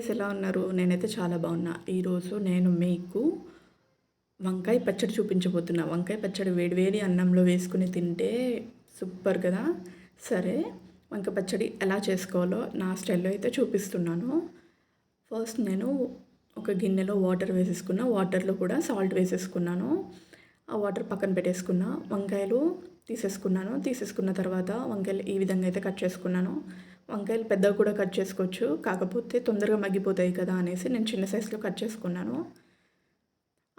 ఉన్నారు? నేనైతే చాలా బాగున్నా. ఈరోజు నేను మీకు వంకాయ పచ్చడి చూపించబోతున్నా. వంకాయ పచ్చడి వేడివేడి అన్నంలో వేసుకుని తింటే సూపర్ కదా? సరే వంకాయ పచ్చడి ఎలా చేసుకోవాలో నా స్టైల్లో అయితే చూపిస్తున్నాను. ఫస్ట్ నేను ఒక గిన్నెలో వాటర్ వేసేసుకున్నా. వాటర్లో కూడా సాల్ట్ వేసేసుకున్నాను. ఆ వాటర్ పక్కన పెట్టేసుకున్న. వంకాయలు తీసేసుకున్నాను. తీసేసుకున్న తర్వాత వంకాయలు ఈ విధంగా అయితే కట్ చేసుకున్నాను. వంకాయలు పెద్దగా కూడా కట్ చేసుకోవచ్చు. కాకపోతే తొందరగా మగ్గిపోతాయి కదా అనేసి నేను చిన్న సైజులో కట్ చేసుకున్నాను.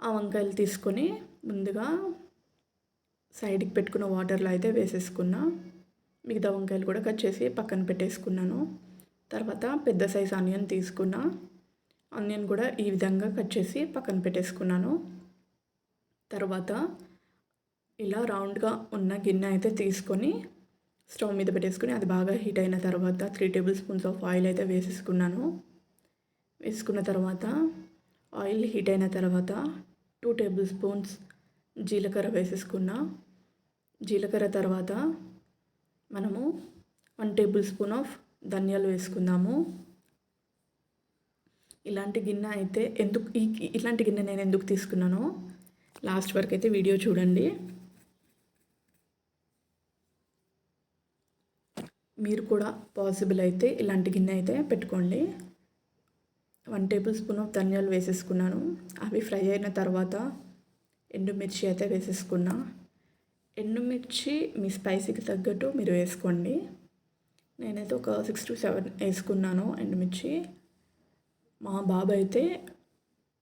ఆ వంకాయలు తీసుకొని ముందుగా సైడ్కి పెట్టుకున్న వాటర్లో అయితే వేసేసుకున్నా. మిగతా వంకాయలు కూడా కట్ చేసి పక్కన పెట్టేసుకున్నాను. తర్వాత పెద్ద సైజ్ ఆనియన్ తీసుకున్నా. ఆనియన్ కూడా ఈ విధంగా కట్ చేసి పక్కన పెట్టేసుకున్నాను. తర్వాత ఇలా రౌండ్గా ఉన్న గిన్నె అయితే తీసుకొని స్టవ్ మీద పెట్టేసుకుని అది బాగా హీట్ అయిన తర్వాత three tablespoons of oil అయితే వేసేసుకున్నాను. వేసుకున్న తర్వాత ఆయిల్ హీట్ అయిన తర్వాత టూ టేబుల్ స్పూన్స్ జీలకర్ర వేసేసుకున్నా. జీలకర్ర తర్వాత మనము వన్ టేబుల్ స్పూన్ ఆఫ్ ధనియాలు వేసుకుందాము. ఇలాంటి గిన్నె అయితే ఎందుకు ఈ ఇలాంటి గిన్నె నేను ఎందుకు తీసుకున్నానో లాస్ట్ వరకు అయితే వీడియో చూడండి. మీరు కూడా పాసిబుల్ అయితే ఇలాంటి గిన్నె అయితే పెట్టుకోండి. వన్ టేబుల్ స్పూన్ ఆఫ్ ధనియాలు వేసేసుకున్నాను. అవి ఫ్రై అయిన తర్వాత ఎండుమిర్చి అయితే వేసేసుకున్నా. ఎండుమిర్చి మీ స్పైసీకి తగ్గట్టు మీరు వేసుకోండి. నేనైతే ఒక సిక్స్ టు సెవెన్ వేసుకున్నాను ఎండుమిర్చి. మా బాబు అయితే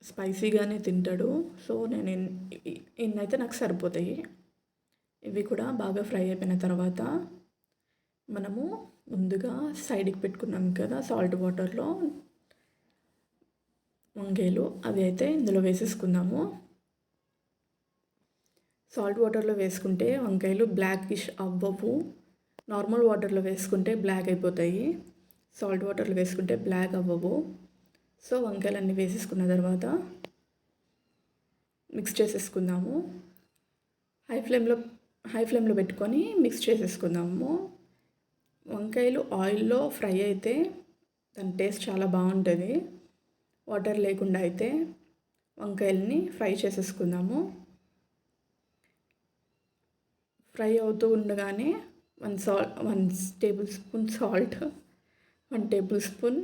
స్పైసీగానే తింటాడు. సో నేను ఇన్నైతే నాకు సరిపోతాయి. ఇవి కూడా బాగా ఫ్రై అయిపోయిన తర్వాత మనము ముందుగా సైడ్కి పెట్టుకున్నాం కదా సాల్ట్ వాటర్లో వంకాయలు అవి అయితే ఇందులో వేసేసుకుందాము. సాల్ట్ వాటర్లో వేసుకుంటే వంకాయలు బ్లాకిష్ అవ్వవు. నార్మల్ వాటర్లో వేసుకుంటే బ్లాక్ అయిపోతాయి. సాల్ట్ వాటర్లో వేసుకుంటే బ్లాక్ అవ్వవు. సో వంకాయలన్నీ వేసేసుకున్న తర్వాత మిక్స్ చేసేసుకుందాము. హై ఫ్లేమ్లో హై ఫ్లేమ్లో పెట్టుకొని మిక్స్ చేసేసుకుందాము. వంకాయలు ఆయిల్లో ఫ్రై అయితే దాని టేస్ట్ చాలా బాగుంటుంది. వాటర్ లేకుండా అయితే వంకాయలని ఫ్రై చేసేసుకుందాము. ఫ్రై అవుతూ ఉండగానే one salt one tablespoon salt one tablespoon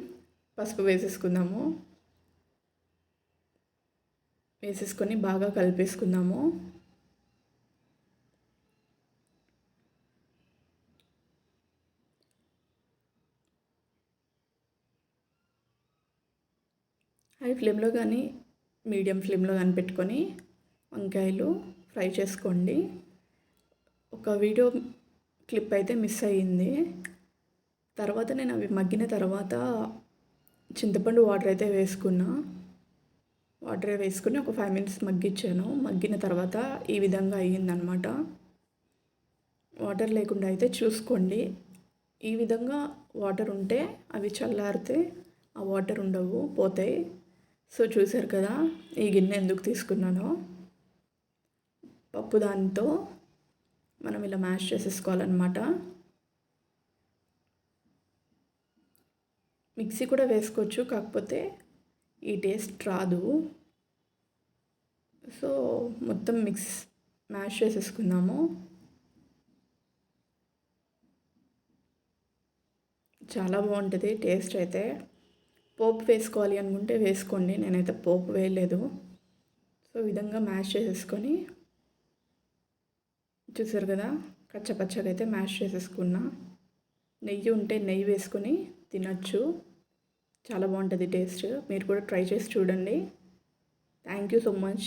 పసుపు వేసేసుకుందాము. వేసేసుకొని బాగా కలిపేసుకుందాము. హై ఫ్లేమ్లో కానీ మీడియం ఫ్లేమ్లో కానీ పెట్టుకొని వంకాయలు ఫ్రై చేసుకోండి. ఒక వీడియో క్లిప్ అయితే మిస్ అయ్యింది. తర్వాత నేను అవి మగ్గిన తర్వాత చింతపండు వాటర్ అయితే వేసుకున్నా. వాటర్ వేసుకుని ఒక ఫైవ్ మినిట్స్ మగ్గించాను. మగ్గిన తర్వాత ఈ విధంగా అయ్యిందనమాట వాటర్ లేకుండా అయితే చూసుకోండి. ఈ విధంగా వాటర్ ఉంటే అవి చల్లారితే ఆ వాటర్ ఉండవు పోతాయి. సో చూసారు కదా ఈ గిన్నె ఎందుకు తీసుకున్నానో. పప్పు దానితో మనం ఇలా మ్యాష్ చేసేసుకోవాలన్నమాట. మిక్సీ కూడా వేసుకోవచ్చు కాకపోతే ఈ టేస్ట్ రాదు. సో మొత్తం మిక్స్ మ్యాష్ చేసేసుకుందాము. చాలా బాగుంటుంది టేస్ట్ అయితే. పోపు వేసుకోవాలి అనుకుంటే వేసుకోండి. నేనైతే పోపు వేయలేదు. సో విధంగా మ్యాష్ చేసేసుకొని చూసారు కదా కచ్చపచ్చగా అయితే మ్యాష్ చేసేసుకున్నా. నెయ్యి ఉంటే నెయ్యి వేసుకొని తినచ్చు. చాలా బాగుంటుంది టేస్ట్. మీరు కూడా ట్రై చేసి చూడండి. Thank you so much